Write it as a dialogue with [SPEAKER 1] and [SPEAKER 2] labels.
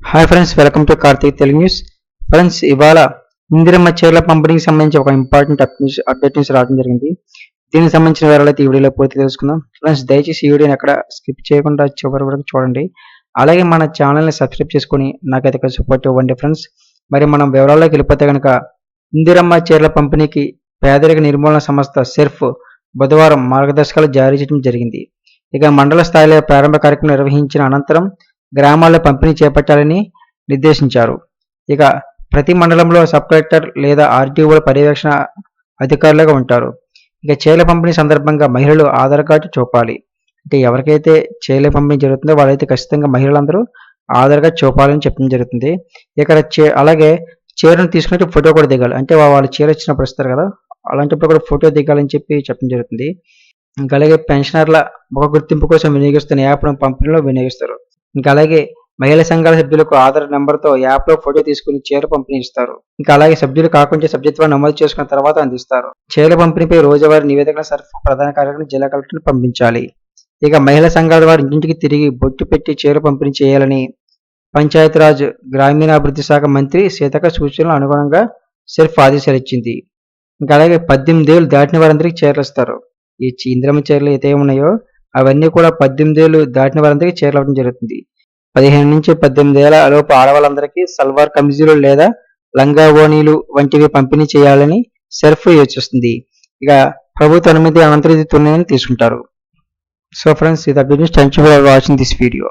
[SPEAKER 1] Hi friends welcome to Karthik Telugu news friends ఇవాళ ఇందిరమ్మ చీరల పంపిణీకి సంబంధించి ఒక ఇంపార్టెంట్ అప్డేట్ న్యూస్ రావడం జరిగింది. దీనికి సంబంధించిన వివరాలు అయితే ఈ వీడియోలో పూర్తి తెలుసుకుందాం. ఫ్రెండ్స్ దయచేసి ఈ వీడియోని ఎక్కడ స్కిప్ చేయకుండా చివరి వరకు చూడండి. అలాగే మన ఛానల్ని సబ్స్క్రైబ్ చేసుకొని నాకైతే సపోర్ట్ ఇవ్వండి ఫ్రెండ్స్ మరి మనం వివరాల్లోకి వెళ్ళిపోతే కనుక ఇందిరమ్మ చీరల పంపిణీకి పేదరిక నిర్మూలన సంస్థ సెర్ఫ్ బుధవారం మార్గదర్శకాలు జారీ చేయడం జరిగింది. ఇక మండల స్థాయిలో ప్రారంభ కార్యక్రమం నిర్వహించిన అనంతరం గ్రామాల్లో పంపిణీ చేపట్టాలని నిర్దేశించారు. ఇక ప్రతి మండలంలో సబ్ కలెక్టర్ లేదా ఆర్టీఓల పర్యవేక్షణ అధికారులుగా ఉంటారు. ఇక చేల పంపిణీ సందర్భంగా మహిళలు ఆధార్ కార్డు చూపాలి. అంటే ఎవరికైతే చేల పంపిణీ జరుగుతుందో వాళ్ళైతే ఖచ్చితంగా మహిళలందరూ ఆధార్ కార్డు చూపాలని చెప్పడం జరుగుతుంది. ఇక్కడ చే అలాగే చీరను తీసుకున్నట్టు ఫోటో కూడా దిగాలి. అంటే వాళ్ళు చీర ఇచ్చినప్పుడు ఇస్తారు కదా అలాంటప్పుడు కూడా ఫోటో దిగాలని చెప్పి చెప్పడం జరుగుతుంది. ఇంకా అలాగే పెన్షనర్ల ముఖ గుర్తింపు కోసం వినియోగిస్తున్న యాప్ను పంపిణీలో వినియోగిస్తారు. ఇంకా అలాగే మహిళా సంఘాల సభ్యులకు ఆధార్ నెంబర్తో యాప్లో ఫోటో తీసుకుని చీర పంపిణీ ఇస్తారు. ఇంకా అలాగే సభ్యులు కాకుండా సభ్యత్వాన్ని నమోదు చేసుకున్న తర్వాత అందిస్తారు. చీర పంపిణీపై రోజువారీ నివేదికల సరఫరా ప్రధాన కార్యక్రమం జిల్లా కలెక్టర్ని పంపించాలి. ఇక మహిళా సంఘాల వారి ఇంటింటికి తిరిగి బొట్టు పెట్టి చీర పంపిణీ చేయాలని పంచాయతీరాజ్ గ్రామీణాభివృద్ధి శాఖ మంత్రి సీతక సూచనలు అనుగుణంగా సెర్ఫ్ ఆదేశాలు ఇచ్చింది. ఇంకా అలాగే పద్దెనిమిది ఏళ్ళు దాటిన వారందరికీ చీరలు ఇస్తారు. ఈ ఇంద్రమ చీరలు అయితే ఉన్నాయో అవన్నీ కూడా పద్దెనిమిది ఏళ్ళు దాటిన వారందరికీ చీరలు జరుగుతుంది. పదిహేను నుంచి పద్దెనిమిది ఏళ్ళ లోపు ఆడవాళ్ళందరికీ సల్వార్ కమిజీలు లేదా లంగా ఓణీలు వంటివి పంపిణీ చేయాలని సెర్ఫ్ యోచిస్తుంది. ఇక ప్రభుత్వ అనుమతి అనంతరం ఇది తీసుకుంటారు. సో ఫ్రెండ్స్ ఇది update thank you for watching this video